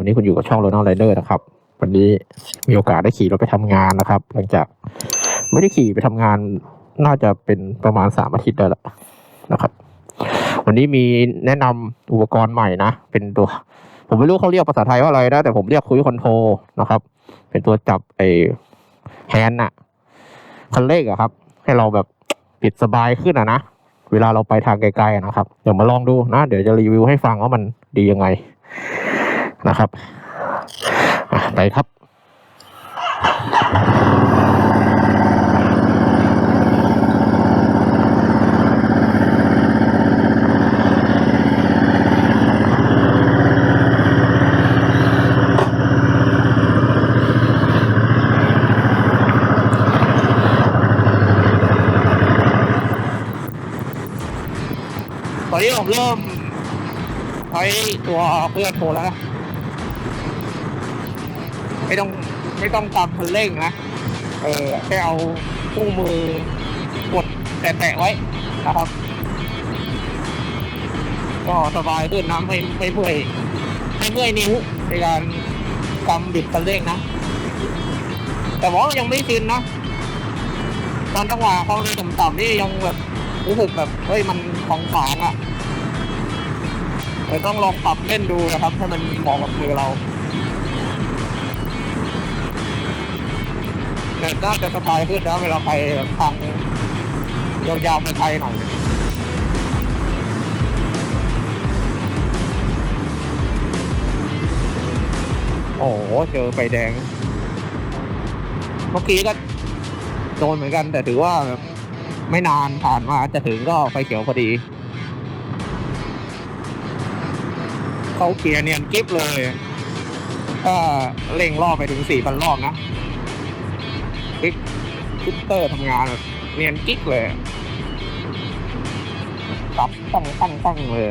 วันนี้คุณอยู่กับช่อง r o n a l Rider นะครับ วันนี้มีโอกาสได้ขี่รถไปทำงานนะครับ หลังจากไม่ได้ขี่ไปทำงานน่าจะเป็นประมาณสามอาทิตย์ได้ล้วนะครับ วันนี้มีแนะนำอุปกรณ์ใหม่นะ เป็นตัว ผมไม่รู้เขาเรียกภาษาไทยว่าอะไรนะ แต่ผมเรียกคุยคอนโทรนะครับ เป็นตัวจับไอ้แฮนด์อะคันเร่งอะครับ ให้เราแบบปิดสบายขึ้นอะนะเวลาเราไปทางไกลๆนะครับ เดี๋ยวมาลองดูนะ เดี๋ยวจะรีวิวให้ฟังว่ามันดียังไง นะครับไปครับตอนนี้ผมเริ่มใช้ตัวเพื่อนโทรแล้ว ไม่ต้องไม่ต้องตามคันเร่งนะเออแค่เอาคู่มือกดแตะๆไว้นะครับ ก็สบายขึ้นนะไม่ไม่เมื่อยไม่เมื่อยนิ้วในการกำบิดคันเร่งนะ แต่ว่ายังไม่ชินนะตอนจังหวะเขาในต่ำๆนี่ยังแบบรู้สึกแบบเฮ้ยมันของขางอะเดี๋ยวต้องลองปรับเล่นดูนะครับให้มันเหมาะกับมือเรา น่าจะสบายขึ้นนะเวลาไปทางยาวๆไปไทยหน่อยโอ้โหเจอไฟแดง เมื่อกี้ก็โดนเหมือนกัน แต่ถือว่าไม่นานผ่านมาจะถึงก็ไฟเขียวพอดี เขาเกียร์เนียนกิฟเลยถ้าเร่งรอบไปถึงสี่พันรอบนะ กิ๊กคิตเตอร์ทำงานเนียนกิ๊กเลยตับตั้งตั้งตั้งเลย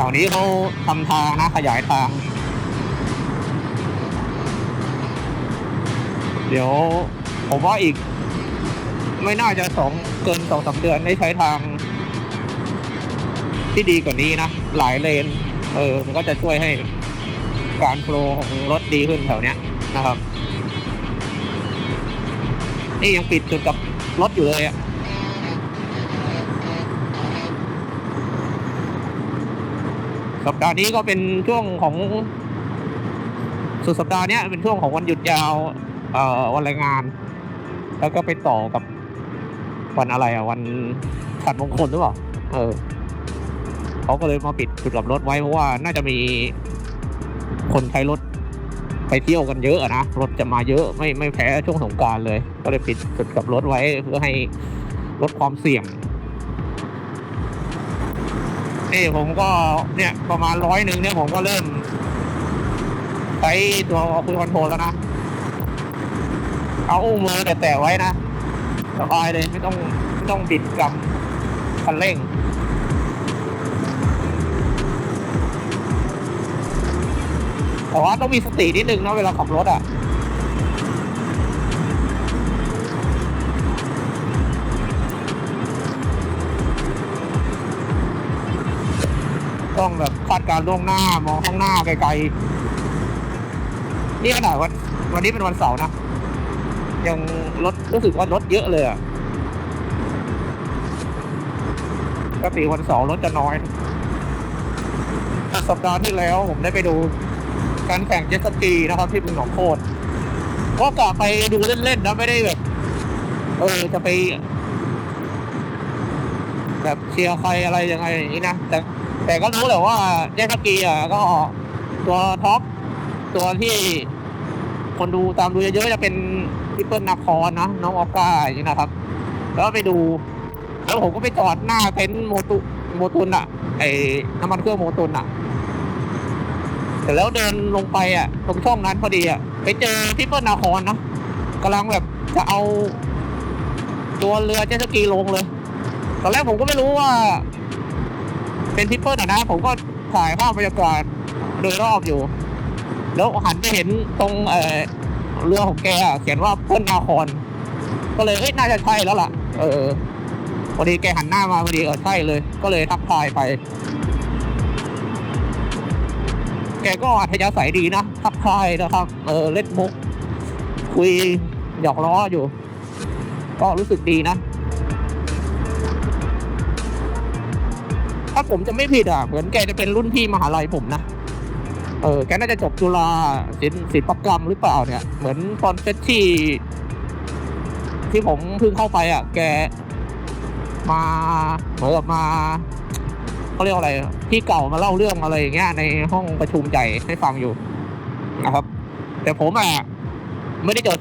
แถวนี้เขาทำทางนะขยายทาง เดี๋ยวผมว่าอีก ไม่น่าจะสองเกินสองสามเดือนได้ใช้ทาง ที่ดีกว่านี้นะ หลายเลน เออ มันก็จะช่วยให้การโฟลว์ของรถดีขึ้นแถวเนี้ยนะครับ นี่ยังปิดจุดกับรถอยู่เลยอะ สัปดาห์นี้ก็เป็นช่วงของสุดสัปดาห์เนี้ยเป็นช่วงของวันหยุดยาวเอ่อวันแรงงาน แล้วก็ไปต่อกับวันอะไรอะวันขัดมงคลหรือเปล่าเออเขาก็เลยมาปิดจุดกลับรถไว้เพราะว่าน่าจะมีคนใช้รถไปเที่ยวกันเยอะนะรถจะมาเยอะไม่ไม่แพ้ช่วงสงกรารเลย ก็เลยปิดจุดกลับรถไว้เพื่อให้ลดความเสี่ยง นี่ผมก็เนี่ยประมาณร้อยหนึ่งเนี่ยผมก็เริ่มใช้ตัวคุยคอนโทรลแล้วนะ เอาอุ้งมือแต่ๆไว้นะสบายเลยไม่ต้องไม่ต้องบิดกำคันเร่งแต่ว่าต้องมีสตินิดนึงนะเวลาขับรถอะ ต้องแบบคาดการณ์ล่วงหน้ามองข้างหน้าไกลๆ นี่ขนาดวันวันนี้เป็นวันเสาร์นะยังรถรู้สึกว่ารถเยอะเลยอะปกติวันเสาร์รถจะน้อย สัปดาห์ที่แล้วผมได้ไปดู การแข่งเจ็ตสกีนะครับที่บึงหนองโคตรก็กะไปดูเล่นๆนะไม่ได้แบบเออจะไป แบบเชียร์ใครอะไรยังไงอย่างนี้นะแต่ แต่ก็รู้แหละว่าเจสกีอะก็ตัวท็อปตัวที่คนดูตามดูเยอะๆจะเป็นพี่เปิ้ลนาคอนนะน้องออก้าอย่างนี้นะครับ แล้วไปดู แล้วผมก็ไปจอดหน้าเต็นท์โมตุโมตุนอะไอ้น้ำมันเครื่องโมตุนอะเสร็จแล้วเดินลงไปอะตรงช่องนั้นพอดีอะไปเจอพี่เปิ้ลนาคอนนะกำลังแบบจะเอา ตัวเรือเจ็ตสกีลงเลย ตอนแรกผมก็ไม่รู้ว่า เป็นพี่เปิลอะนะผมก็ถ่ายภาพบรรยากาศโดยรอบอยู่ แล้วหันไปเห็นตรงเออเรือของแกอะเขียนว่าเปิ้ลนาคอนก็เลยเอ้ยน่าจะใช่แล้วล่ะ เออพอดีแกหันหน้ามาพอดีเออใช่เลย ก็เลยทักทายไป แกก็อัธยาศัยดีนะทักทายนะครับ เออเล่นมุก คุยหยอกล้ออยู่ ก็รู้สึกดีนะ ถ้าผมจะไม่ผิดอะเหมือนแกจะเป็นรุ่นพี่มหาลัยผมนะเออแกน่าจะจบจุฬาศิลป์ศิลปกรรมหรือเปล่าเนี่ย เหมือนตอนเฟชที่ ที่ผมเพิ่งเข้าไปอะ แกมาเหมือนกับมาเขาเรียกว่าอะไรอะพี่เก่ามาเล่าเรื่องอะไรอย่างเงี้ยในห้องประชุมใหญ่ให้ฟังอยู่นะครับ แต่ผมอะไม่ได้จบ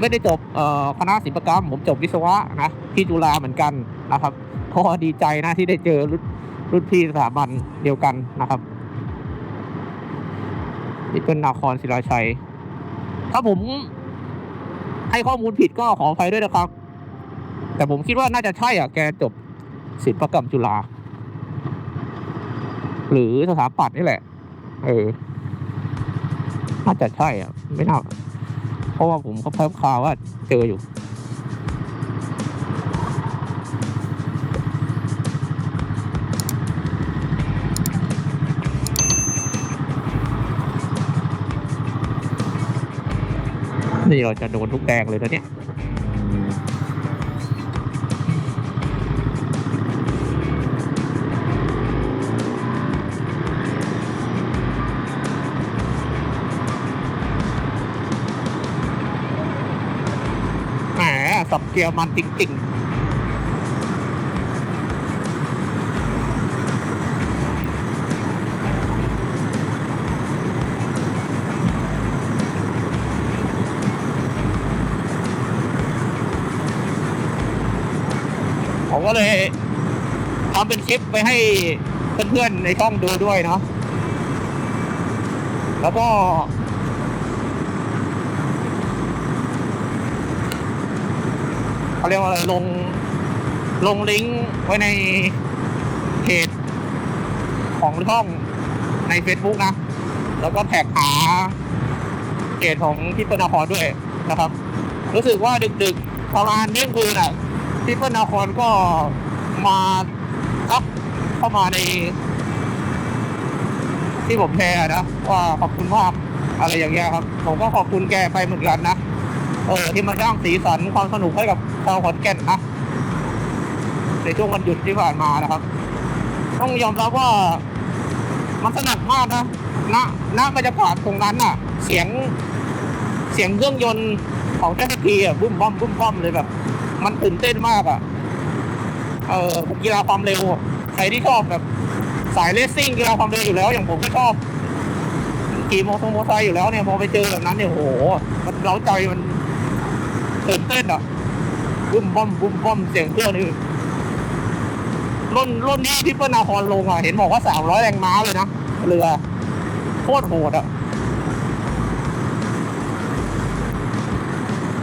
ไม่ได้จบเอ่อคณะศิลปกรรม ผมจบวิศวะนะที่จุฬาเหมือนกันนะครับก็ดีใจนะที่ได้เจอ รุ่นพี่สถาบันเดียวกันนะครับนี่เป็นนาครศิลาชัย ถ้าผมให้ข้อมูลผิดก็ขออภัยด้วยนะครับ แต่ผมคิดว่าน่าจะใช่อะแกจบศิลปกรรมจุฬาหรือสถาปัตย์นี่แหละ เออ น่าจะใช่อะ ไม่น่า เพราะว่าผมก็เพิ่มข่าวว่าเจออยู่ นี่เราจะโดนทุกแดงเลยนะเนี่ยแหมสับเกียร์มันจริงๆ ก็เลยทำเป็นคลิปไปให้เพื่อนๆในช่องดูด้วยเนาะแล้วก็ เขาเรียกว่าลงลงลิงก์ไว้ในเพจของช่องใน Facebook นะ แล้วก็แท็กหาเพจของพี่เปิ้ลนาครด้วยนะครับ รู้สึกว่าดึกๆประมาณเที่ยงคืนอะ พี่เปิ้ลนาครก็มาทักเข้ามาใน ที่ผมแชร์นะว่าขอบคุณมากอะไรอย่างเงี้ยครับ ผมก็ขอบคุณแกไปเหมือนกันนะเออที่มาสร้างสีสันความสนุกให้กับชาวขอนแก่นนะในช่วงวันหยุดที่ผ่านมานะครับ ต้องยอมรับว่ามันสนุกมากนะณณบรรยากาศตรงนั้นน่ะ เสียงเสียงเครื่องยนต์ของเทศกีอะบุ้มบ้อมบุ้มบ้อมเลยแบบ มันตื่นเต้นมากอะ เออกีฬาความเร็วอะใครที่ชอบแบบ สายเลสซิ่งกีฬาความเร็วอยู่แล้ว อย่างผมก็ชอบขี่มอเตอร์ไซค์อยู่แล้วเนี่ยพอไปเจอแบบนั้นเนี่ยโหมันเร้าใจมันตื่นเต้นอะบุ้มบ้อมบุ้มบ้อมเสียงเครื่องนี่รุ่นรุ่นนี้ที่เปิ้ลนาครลงอะเห็นบอกว่าสามร้อยแรงม้าเลยนะเรือโคตรโหดอะ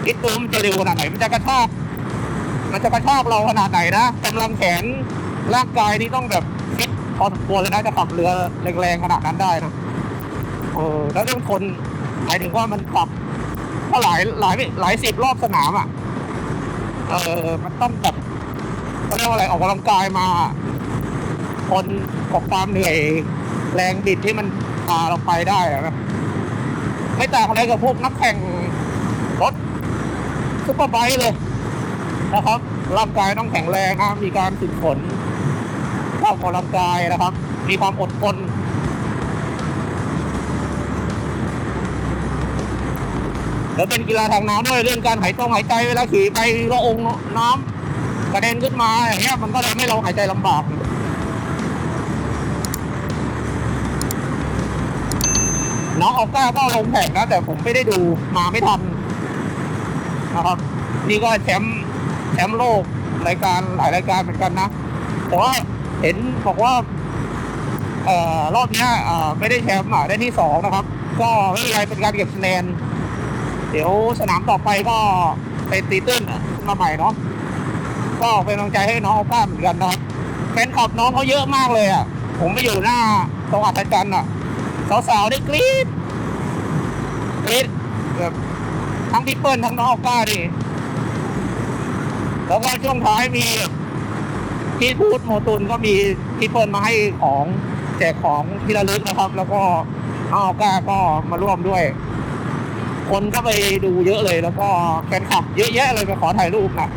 คิดตัวมันจะเร็วขนาดไหนมันจะกระชาก มันจะกระชากเราขนาดไหนนะกำลังแขนร่างกายนี่ต้องแบบฟิตพอสมควรเลยนะจะขับเรือแรงๆขนาดนั้นได้นะเออแล้วต้องทนหมายถึงว่ามันขับก็หลายหลายหลายสิบรอบสนามอะ เออมันต้องแบบเขาเรียกว่าอะไรออกกำลังกายมาทนกับความเหนื่อยแรงบิดที่มันพาเราไปได้อะนะไม่ต่างอะไรกับพวกนักแข่งรถซุปเปอร์ไบค์เลย นะครับร่างกายต้องแข็งแรงนะมีการฝึกฝนเข้าออกกำลังกายนะครับ มีความอดทนแล้วเป็นกีฬาทางน้ำด้วยเรื่องการหายใจหายใจเวลาขี่ไปละองน้ำกระเด็นขึ้นมาอย่างเงี้ยมันก็ทำให้เราหายใจลำบากน้องออก้าก็ลงแข่งนะแต่ผมไม่ได้ดูมาไม่ทันนะครับ นี่ก็แชมป์ แชมป์โลกรายการหลายรายการเหมือนกันนะ แต่ว่าเห็นบอกว่าเอ่อรอบนี้เอ่อไม่ได้แชมป์อะได้ที่สองนะครับ ก็ไม่เป็นไรเป็นการเก็บคะแนนเดี๋ยวสนามต่อไปก็ไปตีตื้นมาใหม่เนาะก็เป็นกำลังใจให้น้องออก้าเหมือนกันนะครับแฟนคลับน้องเขาเยอะมากเลยอะ ผมไปอยู่หน้าตรงอัศจรรย์อะ สาวๆได้กรี๊ดกรี๊ดแบบทั้งพี่เปิ้ลทั้งน้องออก้าดิ แล้วก็ช่วงท้ายมีพี่พูดโมตุนก็มีพี่เปิ้ลมาให้ของแจกของที่ระลึกนะครับ แล้วก็น้องออก้าก็มาร่วมด้วย คนก็ไปดูเยอะเลย แล้วก็แฟนคลับเยอะแยะเลยไปขอถ่ายรูปนะ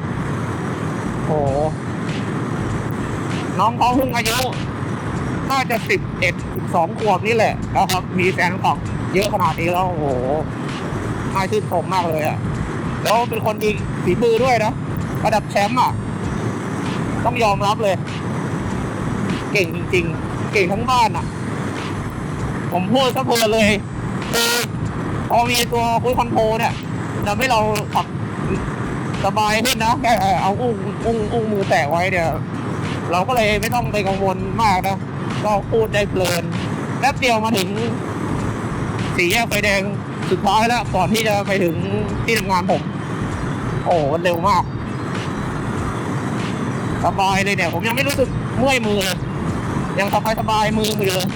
โอ้โหน้องเขาเพิ่งอายุน่าจะสิบเอ็ดสิบสองขวบนี่แหละนะครับ มีแฟนคลับเยอะขนาดนี้แล้วโอ้โหน่าชื่นชมมากเลยอะแล้วเป็นคนมีฝีมือด้วยนะ ระดับแชมป์อะ ต้องยอมรับเลย เก่งจริง ๆ เก่งทั้งบ้านอะ ผมพูดซะเพลินเลยคือพอมีตัวคุยคอนโทรเนี่ยทำให้เราขับสบายขึ้นนะแค่เอาอุ้งอุ้งอุ้งมือแตะไว้เนี่ย เราก็เลยไม่ต้องไปกังวลมากนะ ก็พูดได้เพลินแป๊บเดียวมาถึงสี่แยกไฟแดงสุดท้ายแล้ว ก่อนที่จะไปถึงที่ทำงานผม โอ้เร็วมาก สบายเลยเนี่ย ผมยังไม่รู้สึกเมื่อยมือเลยยังสบายสบายมือมือเลย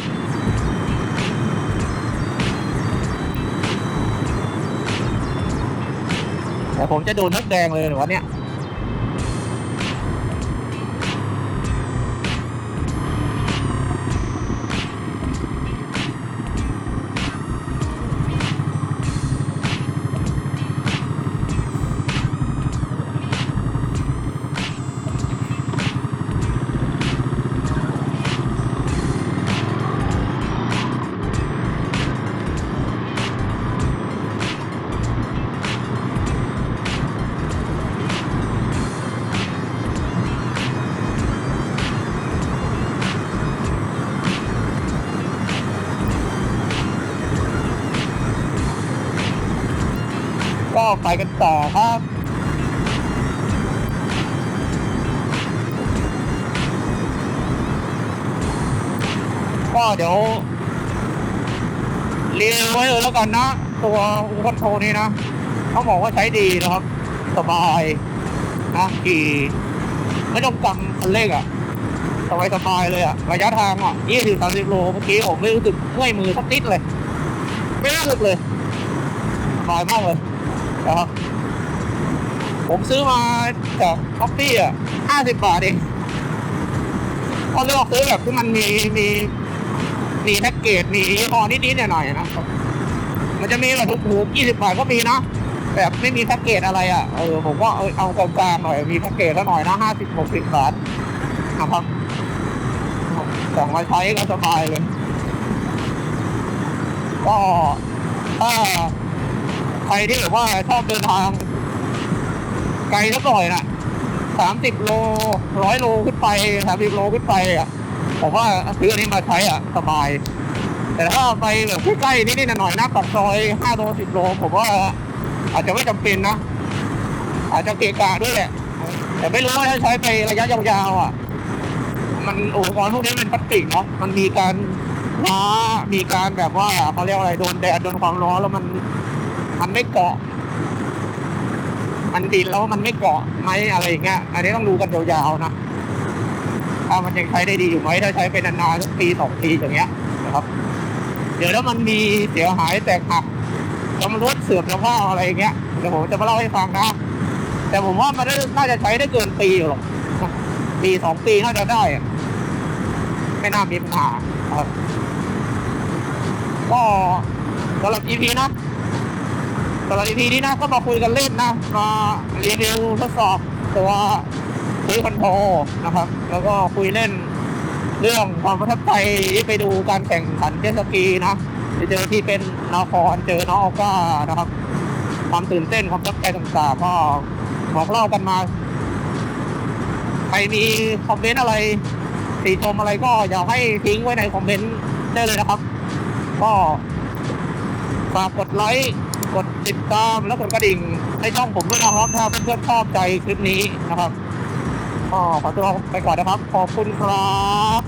แต่ผมจะโดนทักแดงเลยวันเนี้ย ก็ไปกันต่อครับก็เดี๋ยวเรียนไว้เลยแล้วกันนะ ตัวอุคอนโทรนี้นะเขาบอกว่าใช้ดีนะครับ สบายนะขี่ไม่ต้องกำคันเร่งอะสบายสบายเลยอะ ระยะทางอะยี่สิบสามสิบโลเมื่อกี้ผมไม่รู้สึกเมื่อยมือสักนิดเลย ไม่รู้สึกเลยสบายมากเลย ผมซื้อมาจากท็อปปี้อะห้าสิบบาทเองพอเลือกซื้อแบบที่มันมีมีมีแพ็กเกจมียี่ห้อนิดๆหน่อยๆนะ มันจะมีแบบถูกๆยี่สิบบาทก็มีนะ แบบไม่มีแพ็กเกจอะไรอะ เออผมว่าเอาเอากลางๆหน่อย มีแพ็กเกจแล้วหน่อยนะห้าสิบหกสิบบาทนะครับสั่งมาใช้ก็สบายเลย ก็ถ้า ใครที่แบบว่าชอบเดินทาง ไกลสักหน่อยนะสามสิบโลร้อยโลขึ้นไปสามสิบโลขึ้นไปอะผมว่าซื้ออันนี้มาใช้อะ สบาย แต่ถ้าไปแบบใกล้ๆนิดๆหน่อยๆนะปากซอยห้าโลสิบโล ผมว่าอาจจะไม่จำเป็นนะ อาจจะเกะกะด้วยแหละ แต่ไม่รู้ว่าถ้าใช้ไประยะยาวๆอะ มันอุปกรณ์พวกนี้เป็นพลาสติกเนาะมันมีการล้ามีการแบบว่าเขาเรียกอะไรโดนแดดโดนความร้อนแล้วมัน มันไม่เกาะ มันดินแล้วมันไม่เกาะไหมอะไรอย่างเงี้ย อันนี้ต้องดูกันยาวๆนะถ้ามันยังใช้ได้ดีอยู่ไหมถ้าใช้ไปนานๆสักปีสองปีอย่างเงี้ยนะครับ เดี๋ยวถ้ามันมีเสียหายแตกหักชำรุดเสื่อมสภาพอะไรอย่างเงี้ยเดี๋ยวผมจะมาเล่าให้ฟังนะแต่ผมว่ามันน่าจะใช้ได้เกินปีอยู่หรอกปีสองปีน่าจะได้ ไม่น่ามีปัญหาครับก็สำหรับ EP นะ สำหรับ EP นี้นะก็มาคุยกันเล่นนะ มารีวิวทดสอบตัวคุยคอนโทรนะครับ แล้วก็คุยเล่นเรื่องความประทับใจที่ไปดูการแข่งขันเจ็ตสกีนะไปเจอที่เป็นนครเจอน้องออก้านะครับ ความตื่นเต้นความประทับใจต่างๆก็บอกเล่ากันมา ใครมีคอมเมนต์อะไรติชมอะไรก็อย่าให้ทิ้งไว้ในคอมเมนต์ได้เลยนะครับ ก็ฝากกดไลค์ ติดตามแล้วกดกระดิ่งให้ช่องผมด้วยนะครับ ถ้าเพื่อนๆชอบใจคลิปนี้นะครับก็ขอตัวไปก่อนนะครับ ขอบคุณครับ